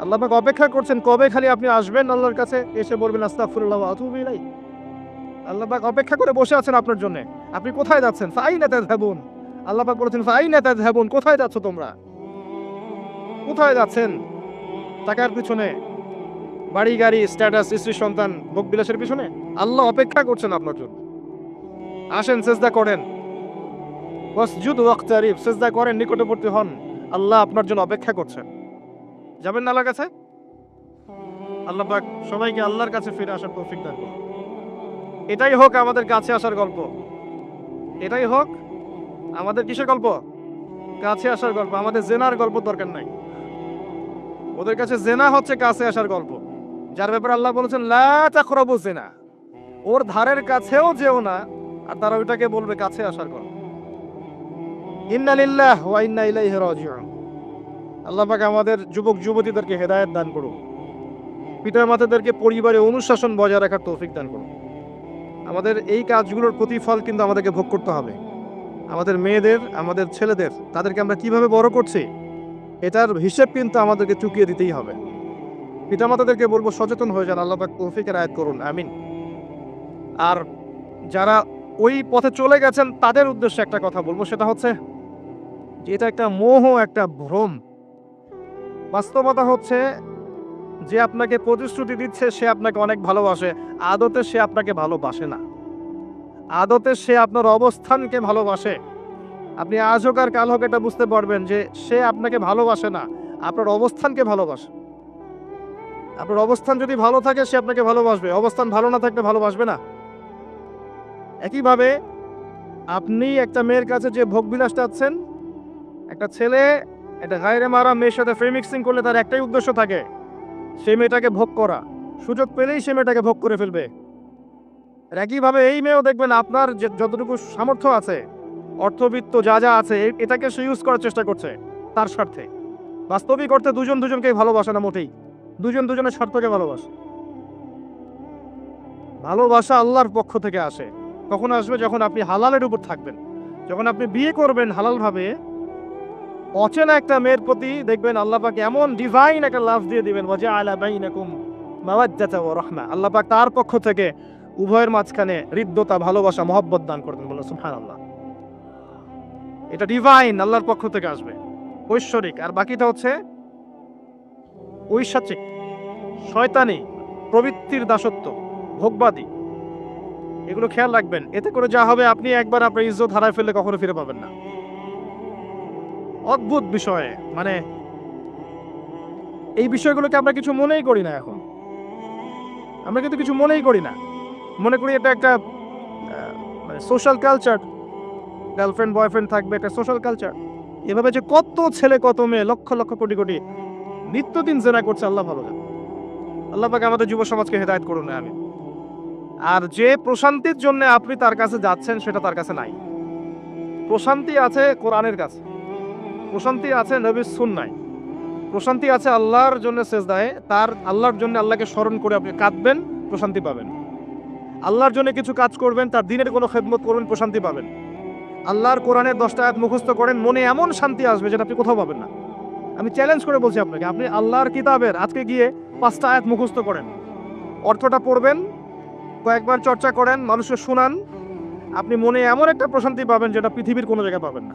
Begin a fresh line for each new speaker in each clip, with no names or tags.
আল্লাহ পাক অপেক্ষা করছেন, কবে খালি আপনি আসবেন? আল্লাহর কাছে এসে বলবেন, আস্তাগফিরুল্লাহ ওয়া আতুবু ইলাইহি আল্লাহ পাক অপেক্ষা করে বসে আছেন আপনার জন্য। আপনি কোথায় যাচ্ছেন? ফাইনা তাযহাবুন। আল্লাহ পাক বলেছেন, ফাইনা তাযহাবুন, কোথায় যাচ্ছ তোমরা? কোথায় যাচ্ছেন? টাকার পিছনে। বাড়ি, গাড়ি স্ট্যাটাস স্ত্রী, সন্তান, ভোগ বিলাসের পিছনে। আল্লাহ অপেক্ষা করছেন আপনার জন্য। আসেন, সেজদা করেন। ওয়াসজুদ ওয়াক্তারিব সেজদা করেন, নিকটবর্তী হন। আল্লাহ আপনার জন্য অপেক্ষা করছেন। যাবেন না আল্লাহর কাছে? আল্লাহ পাক সবাইকে আল্লাহর কাছে ফিরে আসার তৌফিক দান করুন। এটাই হোক আমাদের কাছে আসার গল্প। এটাই হোক আমাদের কিসের গল্প? কাছে আসার গল্প। আমাদের জেনার গল্প দরকার নাই। ওদের কাছে জেনা হচ্ছে কাছে আসার গল্প। যার ব্যাপারে আল্লাহ বলেছেন, লা তাকরাবু জেনা। ওর ধারের কাছেও যেও না, আর তারা ওইটাকে বলবে কাছে আসার গল্প। ইন্না লিল্লাহ ওয়া ইন্না ইলাইহি রাজিউন। আল্লাহ আমাদের যুবক যুবতীদেরকে হেদায়েত দান করুন পিতা মাতাদেরকে পরিবারে অনুশাসন বজায় রাখার তৌফিক দান করুন আমাদের এই কাজগুলোর প্রতিফল কিন্তু আমাদেরকে ভোগ করতে হবে। আমাদের মেয়েদের, আমাদের ছেলেদের, তাদেরকে আমরা কীভাবে বড় করছি, এটার হিসেব কিন্তু আমাদেরকে চুকিয়ে দিতেই হবে। পিতামাতাদেরকে বলব, সচেতন হয়ে যান, আল্লাহ পাক তৌফিকের আয়াত করুন, আমিন। আর যারা ওই পথে চলে গেছেন, তাদের উদ্দেশ্যে একটা কথা বলব, সেটা হচ্ছে যে এটা একটা মোহ, একটা ভ্রম। বাস্তবতা হচ্ছে যে আপনাকে প্রতিশ্রুতি দিচ্ছে, সে আপনাকে অনেক ভালোবাসে। আদতে সে আপনাকে ভালোবাসে না। আদতে সে আপনার অবস্থানকে ভালোবাসে। আপনি আজ হোক আর কাল হোক এটা বুঝতে পারবেন যে সে আপনাকে ভালোবাসে না, আপনার অবস্থানকে ভালোবাসে। আপনার অবস্থান যদি ভালো থাকে, সে আপনাকে ভালোবাসবে। অবস্থান ভালো না থাকলে ভালোবাসবে না। একইভাবে আপনি একটা মেয়ের কাছে যে ভোগবিলাস চাচ্ছেন, একটা ছেলে একটা গায়ের মারা মেয়ের সাথে ফ্রি মিক্সিং করলে তার একটাই উদ্দেশ্য থাকে। সে মেয়েটাকে ভোগ করা। সুযোগ পেলেই সে মেয়েটাকে ভোগ করে ফেলবে। একইভাবে এই মেয়েও দেখবেন আপনার যে যতটুকু সামর্থ্য আছে, অর্থবিত্ত যা যা আছে এটাকে সে ইউজ করার চেষ্টা করছে তার স্বার্থে। বাস্তবিক অর্থে দুজন দুজনকে ভালোবাসে না মোটেই। দুজন দুজনের স্বার্থকে ভালোবাসে। ভালোবাসা আল্লাহর পক্ষ থেকে আসে। কখন আসবে? যখন আপনি হালালের উপর থাকবেন। যখন আপনি বিয়ে করবেন হালালভাবে অচেনা একটা মেয়ের প্রতি দেখবেন আল্লাহ পাক এমন ডিভাইন একটা লাভ দিয়ে দিবেন ওয়াজা আলা আল্লাহ তার পক্ষ থেকে উভয়ের মাঝখানে হৃদ্যতা, ভালোবাসা, মহব্বত দান করবেন বলে সুবহানাল্লাহ। এটা ডিভাইন আল্লাহর পক্ষ থেকে আসবে। ঐশ্বরিক। আর বাকিটা হচ্ছে ঐশাচিক, শয়তানি, প্রবৃত্তির দাসত্ব, ভোগবাদী। এগুলো খেয়াল রাখবেন। এতে করে যা হবে, আপনি একবার আপনার ইজ্জত হারায় ফেললে কখনো ফিরে পাবেন না। অদ্ভুত বিষয়ে মানে এই বিষয়গুলোকে আমরা কিছু মনেই করি না এখন। আমরা কিন্তু কিছু মনেই করি না। মনে করি এটা একটা সোশ্যাল কালচার গার্লফ্রেন্ড বয়ফ্রেন্ড থাকবে একটা সোশ্যাল কালচার এভাবে যে কত ছেলে, কত মেয়ে, লক্ষ লক্ষ কোটি কোটি নিত্যদিন জেনা করছে, আল্লাহ ভালো। আল্লাহ পাকে আমাদের যুব সমাজকে হেদায়ত করুন আমি আর যে প্রশান্তির জন্য আপনি তার কাছে যাচ্ছেন, সেটা তার কাছে নাই। প্রশান্তি আছে কোরআনের কাছে। প্রশান্তি আছে নবীর সুন্নায়। প্রশান্তি আছে আল্লাহর জন্য সেজদায়, তার আল্লাহর জন্য আল্লাহকে স্মরণ করে আপনি কাঁদবেন, প্রশান্তি পাবেন। আল্লাহর জন্য কিছু কাজ করবেন, তার দিনের কোনো খেদমত করবেন, প্রশান্তি পাবেন। আল্লাহর কোরআনের দশটা আয়াত মুখস্থ করেন, মনে এমন শান্তি আসবে যেটা আপনি কোথাও পাবেন না। আমি চ্যালেঞ্জ করে বলছি আপনাকে, আপনি আল্লাহর কিতাবের আজকে গিয়ে পাঁচটা আয়াত মুখস্থ করেন। অর্থটা পড়বেন, কয়েকবার চর্চা করেন, মানুষকে শোনান, আপনি মনে এমন একটা প্রশান্তি পাবেন যেটা পৃথিবীর কোনো জায়গায় পাবেন না।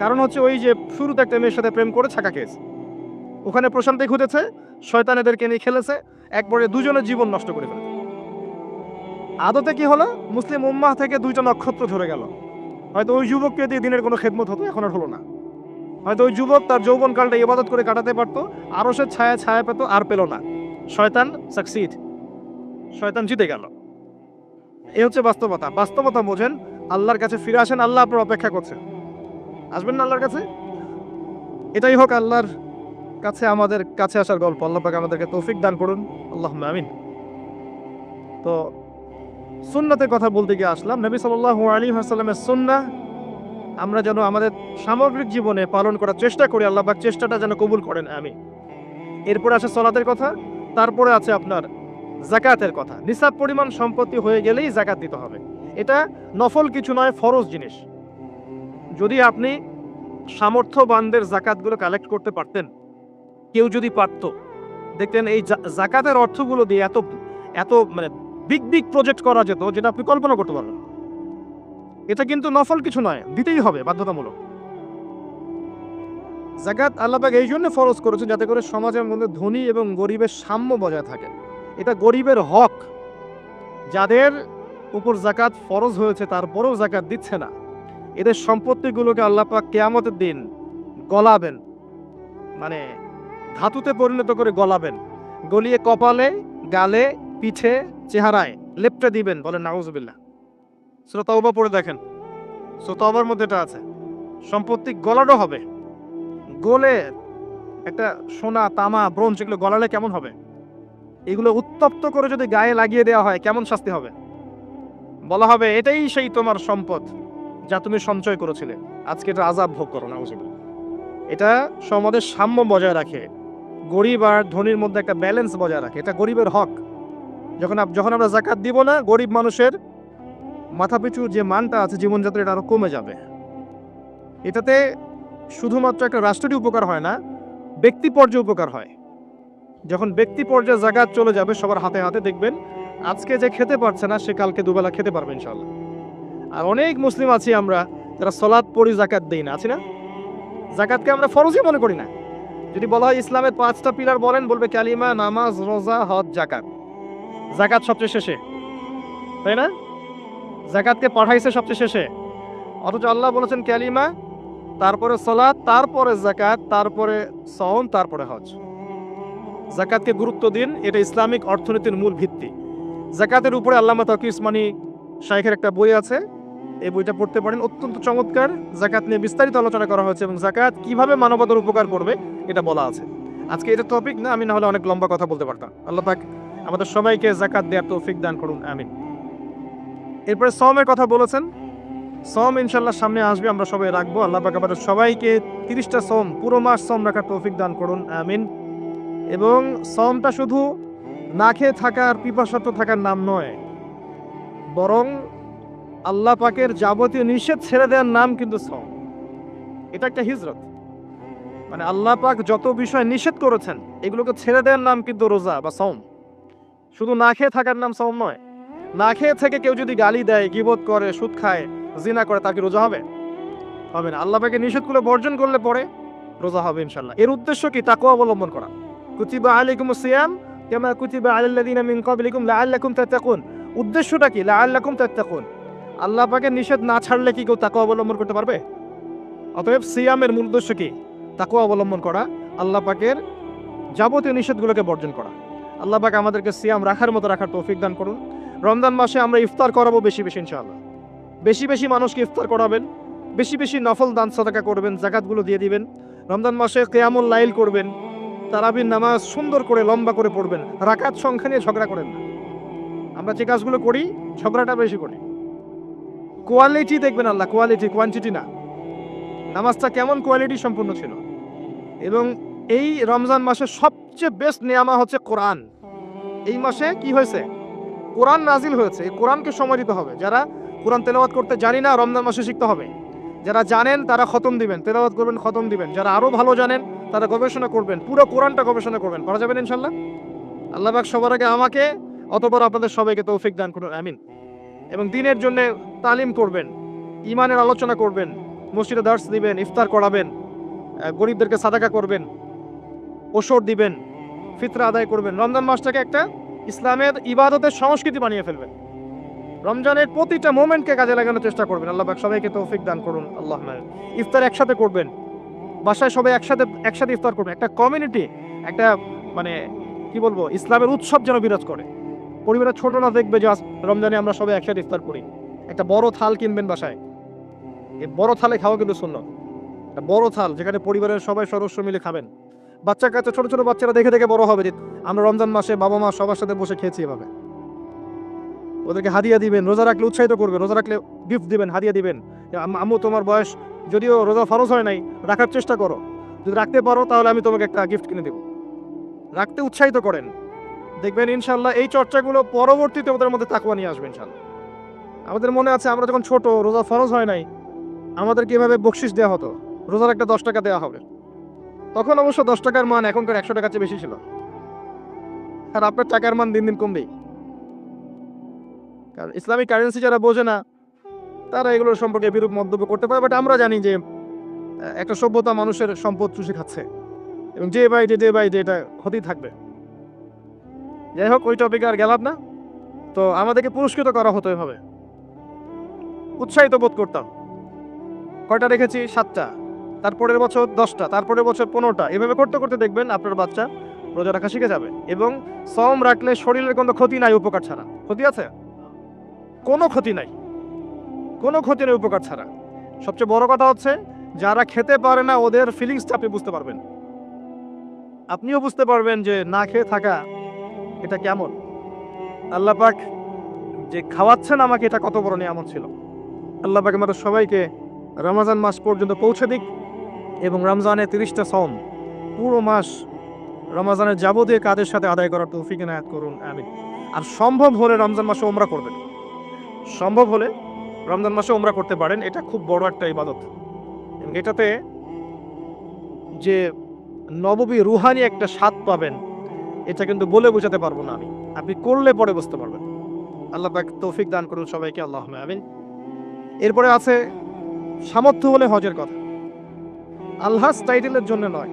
কারণ হচ্ছে ওই যে শুরুতে একটা মেয়ের সাথে প্রেম করে ছাকা খেয়েছে ওখানে প্রশান্তি খুঁজেছে, শয়তান এদেরকে নিয়ে খেলেছে, একবারে দুজনের জীবন নষ্ট করে ফেলেছে। আদতে কি হলো? মুসলিম উম্মাহ থেকে দুইটা নক্ষত্র ধরে গেল। হয়তো ওই যুবককে দিয়ে দিনের কোনো খেদমত হতো, এখন আর হলো না। হয়তো ওই যুবক তার যৌবনকালটা ইবাদত করে কাটাতে পারতো আরও সে ছায়া ছায়া পেত, আর পেল না। শয়তান সাকসিড শয়তান জিতে গেল। এই হচ্ছে বাস্তবতা। বাস্তবতা বোঝেন, আল্লাহর কাছে ফিরে আসেন, আল্লাহ আপনার অপেক্ষা করছেন। আসবেন না আল্লাহর কাছে? এটাই হোক আল্লাহর কাছে আমাদের কাছে আসার গল্প। আল্লাহ পাক আমাদেরকে তৌফিক দান করুন। আল্লাহ আমিন। তো সুন্নাতের কথা বলতে গিয়ে আসলাম। নবী সাল্লাল্লাহু আলী হাসাল্লামের সুন্না আমরা যেন আমাদের সামগ্রিক জীবনে পালন করার চেষ্টা করি। আল্লাহ পাক চেষ্টাটা যেন কবুল করেন। আমি এরপরে আছে সলাতের কথা। তারপরে আছে আপনার জাকাতের কথা। নিসাব পরিমাণ সম্পত্তি হয়ে গেলেই জাকাত দিতে হবে। এটা নফল কিছু নয়, ফরজ জিনিস। যদি আপনি সামর্থ্যবানদের জাকাতগুলো কালেক্ট করতে পারতেন, কেউ যদি পারত, দেখতেন এই জাকাতের অর্থগুলো দিয়ে এত এত মানে বিগ বিগ প্রজেক্ট করা যেত যেটা আপনি কল্পনা করতে পারবেন এটা কিন্তু নফল কিছু নয়, দিতেই হবে বাধ্যতামূলক। জাকাত আল্লাহবাক এই জন্য ফরজ করেছেন যাতে করে সমাজের মধ্যে ধনী এবং গরিবের সাম্য বজায় থাকে। এটা গরিবের হক। যাদের উপর জাকাত ফরজ হয়েছে, তারপরেও জাকাত দিচ্ছে না। এদের সম্পত্তিগুলোকে আল্লাহ পাক কেয়ামতের দিন গলাবেন। মানে ধাতুতে পরিণত করে গলাবেন। গলিয়ে কপালে, গালে, পিঠে, চেহারায় লেপটে দিবেন বলেন নাউজুবিল্লাহ। শ্রোতাওবা পড়ে দেখেন। শ্রোতাওবার মধ্যে এটা আছে। সম্পত্তি গলানো হবে। গলে একটা সোনা, তামা, ব্রোঞ্জ এগুলো গলালে কেমন হবে? এগুলো উত্তপ্ত করে যদি গায়ে লাগিয়ে দেওয়া হয়, কেমন শাস্তি হবে? বলা হবে, এটাই সেই তোমার সম্পদ। যা তুমি সঞ্চয় করেছিলে। আজকে এটা আজাব ভোগ করো না এটা সমাজের সাম্য বজায় রাখে। গরিব আর ধনীর মধ্যে একটা ব্যালেন্স বজায় রাখে। এটা গরিবের হক। যখন যখন আমরা জাকাত দিব না, গরিব মানুষের মাথাপিছু যে মানটা আছে জীবনযাত্রা এটা আরও কমে যাবে। এটাতে শুধুমাত্র একটা রাষ্ট্রটি উপকার হয় না, ব্যক্তি পর্যায়ে উপকার হয়। যখন ব্যক্তি পর্যায়ে জাকাত চলে যাবে, সবার হাতে হাতে দেখবেন, আজকে যে খেতে পারছে না, সে কালকে দুবেলা খেতে পারবে ইনশাল্লাহ আর অনেক মুসলিম আছি আমরা যারা সলাদ পড়ি জাকাত দেই না। আছি না? জাকাতকে আমরা ফরজই মনে করি না। যদি বলা হয় ইসলামের পাঁচটা পিলার বলেন, বলবে ক্যালিমা নামাজ, রোজা, হজ জাকাত জাকাত সবচেয়ে শেষে। তাই না? জাকাতকে পাঠাইছে সবচেয়ে শেষে। অথচ আল্লাহ বলেছেন ক্যালিমা তারপরে সলাৎ, তারপরে জাকাত তারপরে সওম, তারপরে হজ। জাকাতকে গুরুত্ব দিন, এটা ইসলামিক অর্থনীতির মূল ভিত্তি। জাকাতের উপরে আল্লামা তকি ইসমানি শাইখের একটা বই আছে এই বইটা পড়তে পারেন। অত্যন্ত চমৎকার। জাকাত নিয়ে বিস্তারিত আলোচনা করা হয়েছে এবং জাকাত কীভাবে মানবতার উপকার করবে এটা বলা আছে। আজকে এটা টপিক না, আমি না হলে অনেক লম্বা কথা বলতে পারতাম। আল্লাহ পাক আমাদের সবাইকে জাকাত দেওয়ার তৌফিক দান করুন, আমিন। এরপরে সমের কথা বলেছেন। সম ইনশাল্লাহ সামনে আসবে, আমরা সবাই রাখব। আল্লাহ পাক আমাদের সবাইকে তিরিশটা সম পুরো মাস সম রাখার তৌফিক দান করুন, আমিন। এবং সমটা শুধু না খেয়ে থাকার পিপাসাত থাকার নাম নয়, বরং আল্লাহ পাকের যাবতীয় নিষেধ ছেড়ে দেওয়ার নাম কিন্তু সম এটা একটা হিজরত। মানে আল্লাহ পাক যত বিষয় নিষেধ করেছেন, এগুলোকে ছেড়ে দেওয়ার নাম কিন্তু রোজা বা সম শুধু না খেয়ে থাকার নাম সম নয়। না খেয়ে থেকে কেউ যদি গালি দেয়, গিবত করে, সুদ খায়, জিনা করে তাকে রোজা হবে? হবে না। আল্লাহ পাকে নিষেধগুলো বর্জন করলে পরে রোজা হবে ইনশাল্লাহ এর উদ্দেশ্য কি? তাকে অবলম্বন করা। কুতিবা আলাইকুম সিয়াম কেমা কুতিবা আলাল্লাযিনা মিন ক্বাবলিকুম লাআল্লাকুম তাত্তাকুন। উদ্দেশ্যটা কি? লাআল্লাকুম তাত্তাকুন। আল্লাহ পাকের নিষেধ না ছাড়লে কি কেউ তাকে অবলম্বন করতে পারবে? অতএব সিয়ামের মূল উদ্দেশ্য কি? তাকে অবলম্বন করা, আল্লাহ পাকের যাবতীয় নিষেধগুলোকে বর্জন করা। আল্লাহ পাকে আমাদেরকে সিয়াম রাখার মতো রাখার তৌফিক দান করুন। রমজান মাসে আমরা ইফতার করাবো বেশি বেশি, ইনশাআল্লাহ। বেশি বেশি মানুষকে ইফতার করাবেন, বেশি বেশি নফল দান সাদাকা করবেন, জাকাতগুলো দিয়ে দিবেন। রমজান মাসে কেয়ামুল লাইল করবেন, তারাবির নামাজ সুন্দর করে, লম্বা করে পড়বেন, রাকাত সংখ্যা নিয়ে ঝগড়া করেন না। আমরা যে কাজগুলো করি, ঝগড়াটা বেশি করি। কোয়ালিটি দেখবেন আল্লাহ কোয়ালিটি কোয়ান্টিটি না। নামাজটা কেমন কোয়ালিটি সম্পূর্ণ ছিল। এবং এই রমজান মাসে সবচেয়ে বেস্ট নেয়ামা হচ্ছে কোরআন। এই মাসে কি হয়েছে? কোরআন নাজিল হয়েছে। কোরআনকে সময় দিতে হবে। যারা কোরআন তেলাওয়াত করতে জানি না, রমজান মাসে শিখতে হবে। যারা জানেন, তারা খতম দিবেন। তেলাওয়াত করবেন, খতম দিবেন। যারা আরও ভালো জানেন, তারা গবেষণা করবেন। পুরো কোরআনটা গবেষণা করবেন। করা যাবেন ইনশাল্লাহ আল্লাহ পাক সবার আগে আমাকে, অতপর আপনাদের সবাইকে তৌফিক দান করুন। আমিন। এবং দিনের জন্য তালিম করবেন ইমানের আলোচনা করবেন, মসজিদে দার্স দিবেন, ইফতার করাবেন গরিবদেরকে সাদাকা করবেন, ওষুধ দিবেন, ফিতরা আদায় করবেন। রমজান মাসটাকে একটা ইসলামের ইবাদতের সংস্কৃতি বানিয়ে ফেলবেন। রমজানের প্রতিটা মোমেন্টকে কাজে লাগানোর চেষ্টা করবেন। আল্লাহ সবাইকে তৌফিক দান করুন। আল্লাহ ইফতার একসাথে করবেন। বাসায় সবাই একসাথে একসাথে ইফতার করবেন। একটা কমিউনিটি, একটা মানে কি বলব, ইসলামের উৎসব যেন বিরাজ করে। পরিবারের ছোটরা দেখবে যে রমজানে আমরা সবাই একসাথে ইফতার করি। একটা বড় থাল কিনবেন বাসায়। এই বড় থালে খাওয়া কিন্তু শূন্য বড় থাল যেখানে পরিবারের সবাই সদস্য মিলে খাবেন। বাচ্চা কাচ্চা, ছোট ছোট বাচ্চারা দেখে দেখে বড় হবে যে আমরা রমজান মাসে বাবা মা সবার সাথে বসে খেয়েছি এভাবে। ওদেরকে হাদিয়া দিবেন, রোজা রাখলে উৎসাহিত করবেন, রোজা রাখলে গিফট দিবেন, হাদিয়া দিবেন। আম্মু, তোমার বয়স যদিও রোজা ফরজ হয় নাই, রাখার চেষ্টা করো। যদি রাখতে পারো তাহলে আমি তোমাকে একটা গিফট কিনে দেবো। রাখতে উৎসাহিত করেন। দেখবেন ইনশাল্লাহ এই চর্চাগুলো পরবর্তীতে ওদের মধ্যে তাকুয়া নিয়ে আসবে ইনশাল্লাহ আমাদের মনে আছে আমরা যখন ছোট, রোজা ফরজ হয় নাই, আমাদেরকে এভাবে বকশিস দেওয়া হতো, রোজার একটা দশ টাকা দেওয়া হবে। তখন অবশ্য দশ টাকার মান এখনকার একশো টাকার চেয়ে বেশি ছিল। আর আপনার টাকার মান দিন দিন কমবেই। কারণ ইসলামিক কারেন্সি যারা বোঝে না, তারা এগুলোর সম্পর্কে বিরূপ মন্তব্য করতে পারে। বাট আমরা জানি যে একটা সভ্যতা মানুষের সম্পদ চুষে খাচ্ছে। এবং যে by day day by day এটা ক্ষতি থাকবে। যাই হোক ওই টপিকে আর গেলাম না। তো আমাদেরকে পুরস্কৃত করা হতো এভাবে। উৎসাহিত বোধ করতাম। কয়টা রেখেছি? সাতটা। তারপরের বছর দশটা, তারপরের বছর পনেরোটা। এভাবে করতে করতে দেখবেন আপনার বাচ্চা রোজা রাখা শিখে যাবে। এবং সম রাখলে শরীরের কোনো ক্ষতি নাই উপকার ছাড়া। ক্ষতি আছে? কোনো ক্ষতি নাই। কোনো ক্ষতি নেই উপকার ছাড়া। সবচেয়ে বড় কথা হচ্ছে, যারা খেতে পারে না, ওদের ফিলিংসটা আপনি বুঝতে পারবেন। আপনিও বুঝতে পারবেন যে না খেয়ে থাকা এটা কেমন? আল্লাহ পাক যে খাওয়াচ্ছেন আমাকে, এটা কত বড় নিয়ামত ছিল। আল্লাহ পাক আমাদের সবাইকে রমজান মাস পর্যন্ত পৌঁছে দিক এবং রমজানের তিরিশটা সম পুরো মাস রমজানের যাবতীয় কাজের সাথে আদায় করার তৌফিক এনায়াত করুন, আমিন। আর সম্ভব হলে রমজান মাসে ওমরা করবেন। সম্ভব হলে রমজান মাসে ওমরা করতে পারেন, এটা খুব বড় একটা ইবাদত। এটাতে যে নববী রুহানি একটা স্বাদ পাবেন এটা কিন্তু বলে বোঝাতে পারব না আমি। আপনি করলে পরে বুঝতে পারবেন। আল্লাহ পাক তৌফিক দান করুন সবাইকে আল্লাহ আমিন। এরপরে আছে সামর্থ্য হলে হজের কথা। আলহাস টাইটেলের জন্য নয়।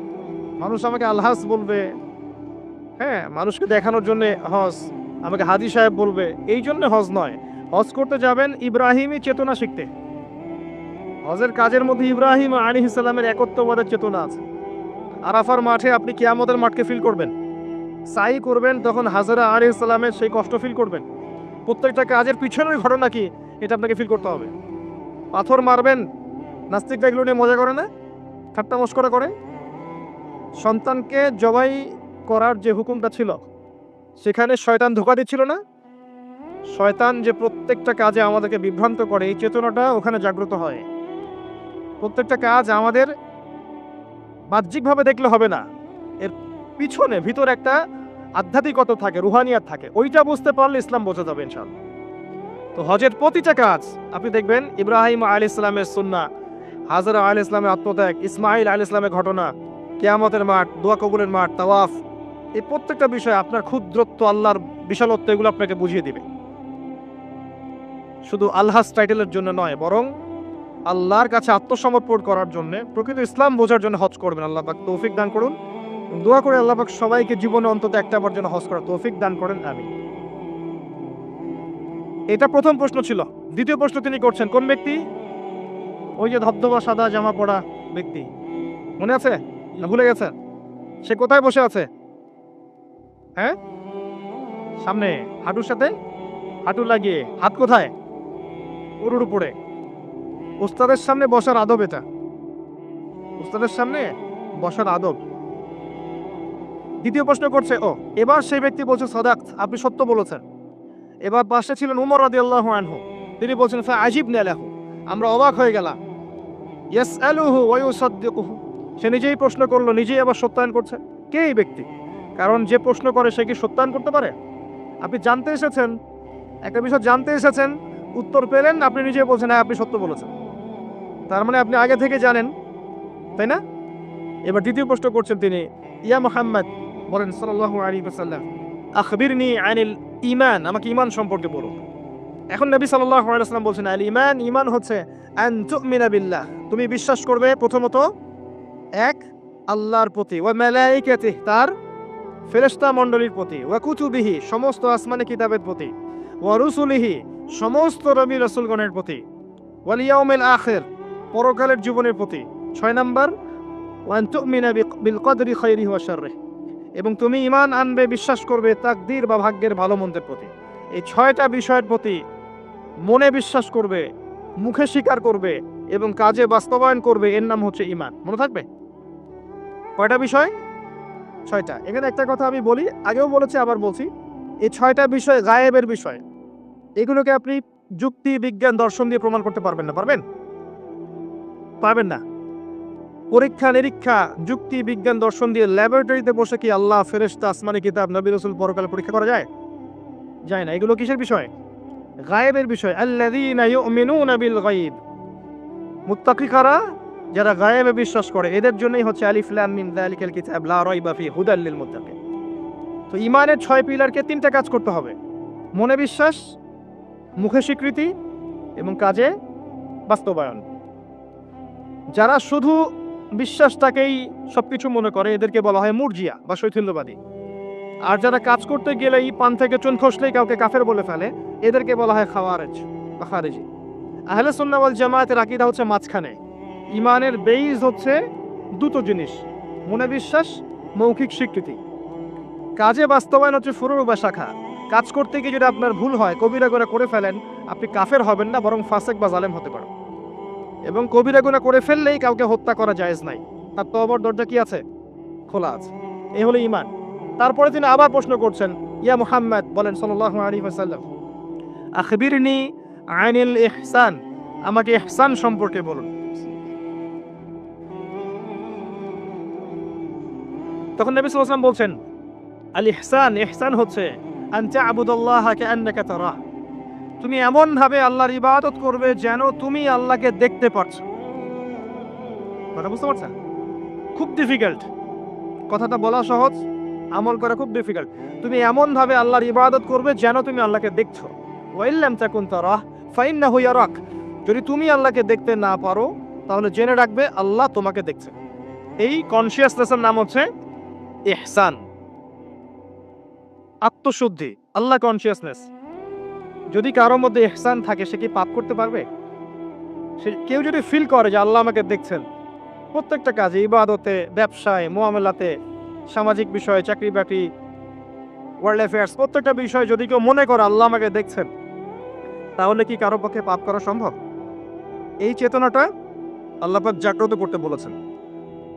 মানুষ আমাকে আলহাস বলবে হ্যাঁ মানুষকে দেখানোর জন্য হজ, আমাকে হাদি সাহেব বলবে, এই জন্য হজ নয়। হজ করতে যাবেন ইব্রাহিমই চেতনা শিখতে। হজের কাজের মধ্যে ইব্রাহিম আলী ইসলামের একত্ববাদের চেতনা আছে। আরাফার মাঠে আপনি কিয়ামতের মাঠকে ফিল করবেন। সাই করবেন, তখন হাজারা আলী ইসলামের সেই কষ্ট ফিল করবেন। প্রত্যেকটা কাজের পিছনের ঘটনা কি, এটা আপনাকে ফিল করতে হবে। পাথর মারবেন, নাস্তিকরা এগুলো নিয়ে মজা করে না? ঠাট্টা মস্করা করে? সন্তানকে জবাই করার যে হুকুমটা ছিল, সেখানে শয়তান ধোকা দিচ্ছিল না? শয়তান যে প্রত্যেকটা কাজে আমাদেরকে বিভ্রান্ত করে, এই চেতনাটা ওখানে জাগ্রত হয়। প্রত্যেকটা কাজ আমাদের বাহ্যিকভাবে দেখলে হবে না। এর পিছনে, ভিতর একটা আধ্যাত্মিকতা থাকে, রুহানিয়াত থাকে। ওইটা বুঝতে পারলে ইসলাম বোঝা যাবে ইনশাল্লাহ তো হজের প্রতিটা কাজ, আপনি দেখবেন ইব্রাহিম আলী ইসলামের সুন্না, হাজার আলী ইসলামের আত্মত্যাগ ইসমাইল আলী ইসলামের ঘটনা, কেয়ামতের মাঠ, দোয়া কবুলের মাঠ, তাওয়াফ, এই প্রত্যেকটা বিষয় আপনার ক্ষুদ্রত্ব, আল্লাহর বিশালত্ব, এগুলো আপনাকে বুঝিয়ে দিবে। শুধু আল্লাহস টাইটেলের জন্য নয়, বরং আল্লাহর কাছে আত্মসমর্পণ করার জন্য প্রকৃত ইসলাম বোঝার জন্য হজ করবেন, আল্লাহ তৌফিক দান করুন। দোয়া করে আল্লাহ সবাইকে জীবনে অন্তত একটা বার যেন হজ করার তৌফিক দান করেন আমি এটা প্রথম প্রশ্ন ছিল। দ্বিতীয় প্রশ্ন তিনি করছেন, কোন ব্যক্তি? ওই যে ধবধবা সাদা জামা পরা ব্যক্তি। মনে আছে? ভুলে গেছে? সে কোথায় বসে আছে? হ্যাঁ? সামনে, হাঁটুর সাথে? হাঁটু লাগিয়ে। হাত কোথায়? উরুর উপরে। উস্তাদের সামনে বসার আদব এটা। উস্তাদের সামনে বসার আদব। দ্বিতীয় প্রশ্ন করছে, ও, এবার সেই ব্যক্তি বলছে, সদাক, আপনি সত্য বলেছেন। এবার পাশে ছিলেন উমর রাদি আল্লাহ আনহু। তিনি বলছেন, ফা আজিব নেলাহু আমরা অবাক হয়ে গেলাম। ইয়াস আলুহু ওয়ুসাদ্দিকুহু সে নিজেই প্রশ্ন করল, নিজেই আবার সত্যায়ন করছে? কে এই ব্যক্তি? কারণ যে প্রশ্ন করে, সে কি সত্যায়ন করতে পারে? আপনি জানতে এসেছেন, একটা বিষয় জানতে এসেছেন, উত্তর পেলেন, আপনি নিজে বলছেন হ্যাঁ আপনি সত্য বলেছেন। তার মানে আপনি আগে থেকে জানেন, তাই না? এবার দ্বিতীয় প্রশ্ন করছেন তিনি, ইয়া মোহাম্মদ বলেন, সাল্লাল্লাহু আলাইহি ওয়াসাল্লাম, আখবিরনি আনিল ঈমান আমাকে ইমান সম্পর্কে বলুন এখন নবী সাল্লাল্লাহু আলাইহি ওয়াসাল্লাম বলছেন, আল ইমান ইমান হচ্ছে, আন বিল্লাহ তুমি বিশ্বাস করবে প্রথমত, এক, আল্লাহর প্রতি, ওয়া মালাইকাতিহি, তার ফেরেশতা মণ্ডলীর প্রতি, ওয়া কুতুবিহি, সমস্ত আসমানি কিতাবের প্রতি, ওয়া রুসুলিহি, সমস্ত নবী রাসূলগণের প্রতি, ওয়াল ইয়াউমিল আখির, পরকালের জীবনের প্রতি। ছয় নাম্বার ওয়ান তুমিনা বিল কদরি খাইরিহি ওয়া শাররিহি এবং তুমি ইমান আনবে, বিশ্বাস করবে, তাকদীর বা ভাগ্যের ভালো মন্দের প্রতি। এই ছয়টা বিষয়ের প্রতি মনে বিশ্বাস করবে, মুখে স্বীকার করবে এবং কাজে বাস্তবায়ন করবে, এর নাম হচ্ছে ইমান মনে থাকবে? কয়টা বিষয়? ছয়টা। এখানে একটা কথা আমি বলি, আগেও বলেছি, আবার বলছি। এই ছয়টা বিষয় গায়েবের বিষয়। এগুলোকে আপনি যুক্তি, বিজ্ঞান, দর্শন দিয়ে প্রমাণ করতে পারবেন না, পারবেন? পারবেন না। পরীক্ষা, নিরীক্ষা, যুক্তি, বিজ্ঞান, দর্শন দিয়ে ল্যাবরেটরিতে বসে কি আল্লাহ, ফেরেশতা, আসমানি কিতাব, নবী রসুল পরকালে পরীক্ষা করা যায়? যায় না। এগুলো কিসের বিষয়? গায়েবের বিষয়। বিল গায়ব। মুত্তাকি কারা যারা গায়েবে বিশ্বাস করে, এদের জন্যই হচ্ছে আলিফ, লাম, মিম, যালিকাল কিতাব, লা রাইবা ফি হুদাল লিল মুত্তাকিন। তো ইমানের ছয় পিলারকে তিনটা কাজ করতে হবে। মনে বিশ্বাস, মুখে স্বীকৃতি এবং কাজে বাস্তবায়ন। যারা শুধু বিশ্বাসটাকেই সবকিছু মনে করে, এদেরকে বলা হয় মুরজিয়া বা শৈথিল্যবাদী। আর যারা কাজ করতে গেলেই পান থেকে চুন খসলেই কাউকে কাফের বলে ফেলে, এদেরকে বলা হয় খাওয়ারেজ বা খারেজি। আহলে সুন্নাওয়াল জামায়াতের আকিদা হচ্ছে মাঝখানে। ইমানের বেইজ হচ্ছে দুটো জিনিস মনে বিশ্বাস মৌখিক স্বীকৃতি। কাজে বাস্তবায়ন হচ্ছে ফুরুর বা শাখা। কাজ করতে গিয়ে যদি আপনার ভুল হয়, কবিরা গুণা করে ফেলেন, আপনি কাফের হবেন না, বরং ফাসেক বা জালেম হতে পারেন। এবং কবিরা গুণা করে ফেললেই কাউকে হত্যা করা জায়েজ নাই। তার তবর দরজা কি আছে? খোলা আছে। এই হলো ইমান তারপরে তিনি আবার প্রশ্ন করছেন, ইয়া মুহাম্মদ, বলেন আলাইহি ওয়াসাল্লাম, আখবিরনি আইনিল ইহসান, আমাকে ইহসান সম্পর্কে বলুন। তখন নবী ওয়াসাল্লাম বলছেন, আল ইহসান ইহসান হচ্ছে, আন তা'বুদাল্লাহা কাআন্নাকা তারাহ। তুমি এমন ভাবে আল্লাহর ইবাদত করবে যেন তুমি আল্লাহকে দেখতে পাচ্ছ কথা বুঝতে পারছেন খুব ডিফিকাল্ট কথাটা বলা সহজ, আমল করা খুব ডিফিকাল্ট তুমি এমন ভাবে আল্লাহর ইবাদত করবে যেন তুমি আল্লাহকে দেখছ। ওয়াইল্লাম তাকুন তারাহ, ফাইন্নাহু ইয়ারাক। যদি তুমি আল্লাহকে দেখতে না পারো, তাহলে জেনে রাখবে আল্লাহ তোমাকে দেখছে। এই কনসিয়াসনেসের নাম হচ্ছে এহসান আত্মশুদ্ধি, আল্লাহ কনসিয়াসনেস যদি কারোর মধ্যে এহসান থাকে, সে কি পাপ করতে পারবে? সে, কেউ যদি ফিল করে যে আল্লাহ আমাকে দেখছেন, প্রত্যেকটা কাজে, ইবাদতে, ব্যবসায়, মোয়ামেলাতে, সামাজিক বিষয়ে চাকরি বাকরি ওয়ার্ল্ড অ্যাফেয়ার্স প্রত্যেকটা বিষয় যদি কেউ মনে করে আল্লাহ আমাকে দেখছেন, তাহলে কি কারও পক্ষে পাপ করা সম্ভব? এই চেতনাটা আল্লাপাক জাগ্রত করতে বলেছেন।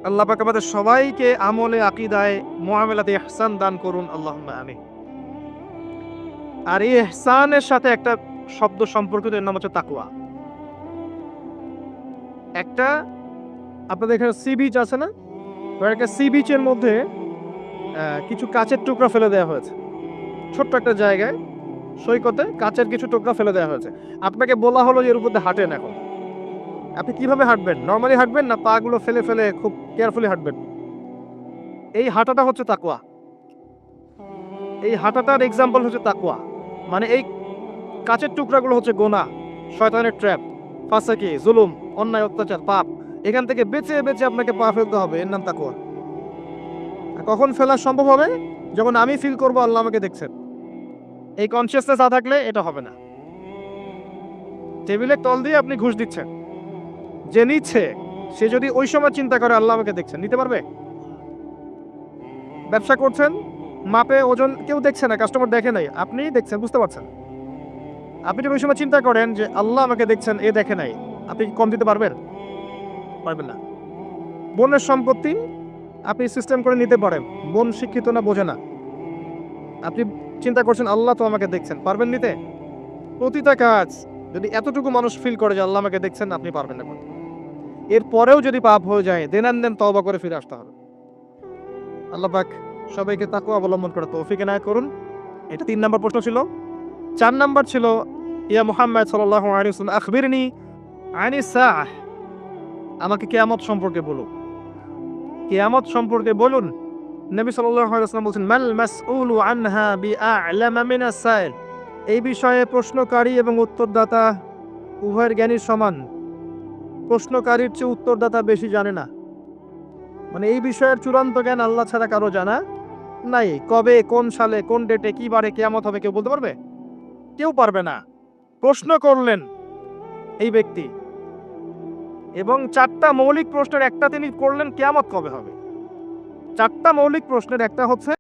আল্লাপাক আমাদের সবাইকে আমলে, আকিদায়, মোয়ামেলাতে ইহসান দান করুন। আল্লাহ আমি আর এই ইহসানের সাথে একটা শব্দ সম্পর্কিত এর নাম হচ্ছে তাকুয়া একটা, আপনাদের এখানে সি বিচ আছে না? একটা সি বিচের মধ্যে কিছু কাচের টুকরা ফেলে দেওয়া হয়েছে। ছোট্ট একটা জায়গায়, সৈকতে কাচের কিছু টুকরা ফেলে দেওয়া হয়েছে। আপনাকে বলা হলো যে এর উপর হাঁটেন এখন। আপনি কীভাবে হাঁটবেন? নর্মালি হাঁটবেন না? পাগুলো ফেলে ফেলে খুব কেয়ারফুলি হাঁটবেন? এই হাঁটাটা হচ্ছে তাকুয়া এই হাঁটাটার এক্সাম্পল হচ্ছে তাকুয়া মানে এই কাচের টুকরাগুলো হচ্ছে গোনা, শয়তানের ট্র্যাপ ফাঁসাকি, জুলুম, অন্যায়, অত্যাচার, পাপ। এখান থেকে বেঁচে বেঁচে আপনাকে পা ফেলতে হবে, এর নাম তাকুয়া কখন ফেলা সম্ভব হবে? যখন আমি ফিল করব, আল্লাহ আমাকে দেখছেন। এই কনসিয়াসনেস না থাকলে এটা হবে না। টেবিলের তল দিয়ে আপনি ঘুষ দিচ্ছেন। যে নিচ্ছে, সে যদি ওই সময় চিন্তা করে, আল্লাহ আমাকে দেখছেন। নিতে পারবে? ব্যবসা করছেন? মাপে ওজন কেউ দেখছে না কাস্টমার দেখে নাই। আপনি দেখছেন, বুঝতে পারছেন? আপনি যদি ওই সময় চিন্তা করেন যে আল্লাহ আমাকে দেখছেন, এ দেখে নাই, আপনি কম দিতে পারবেন? পারবেন না। বোনের সম্পত্তি আপনি সিস্টেম করে নিতে পারেন, বোন শিক্ষিত না, বোঝে না। আপনি চিন্তা করছেন, আল্লাহ তো আমাকে দেখছেন, পারবেন নিতে? প্রতিটা কাজ, যদি এতটুকু মানুষ ফিল করে যে আল্লাহ আমাকে দেখছেন, আপনি পারবেন না করতে। এরপরেও যদি পাপ হয়ে যায়, দেন আন দেন তবা করে ফিরে আসতে হবে। আল্লাহ পাক সবাইকে তাকে অবলম্বন করে তৌফিক এনায়ত করুন। এটা তিন নম্বর প্রশ্ন ছিল। চার নাম্বার ছিল, ইয়া মুহাম্মদ সাল্লাল্লাহু আলাইহি ওয়াসাল্লাম, আখবিরনি আনি সাহ। আমাকে কেয়ামত সম্পর্কে বলুন। কেয়ামত সম্পর্কে বলুন, নবী সাল্লাল্লাহু আলাইহি ওয়াসাল্লাম বলছেন, মাল মাসউলু আনহা বি বিআ'লামা মিনাস সাইল? এই বিষয়ে প্রশ্নকারী এবং উত্তরদাতা উভয়ের জ্ঞানীর সমান। প্রশ্নকারীর চেয়ে উত্তরদাতা বেশি জানে না। মানে এই বিষয়ের চূড়ান্ত জ্ঞান আল্লাহ ছাড়া কারও জানা নাই, কবে, কোন সালে, কোন ডেটে, কি বারে, কেয়ামত হবে, কেউ বলতে পারবে? কেউ পারবে না। প্রশ্ন করলেন এই ব্যক্তি। এবং চারটা মৌলিক প্রশ্নের একটা তিনি করলেন, কেয়ামত কবে হবে? চারটা মৌলিক প্রশ্নের একটা হচ্ছে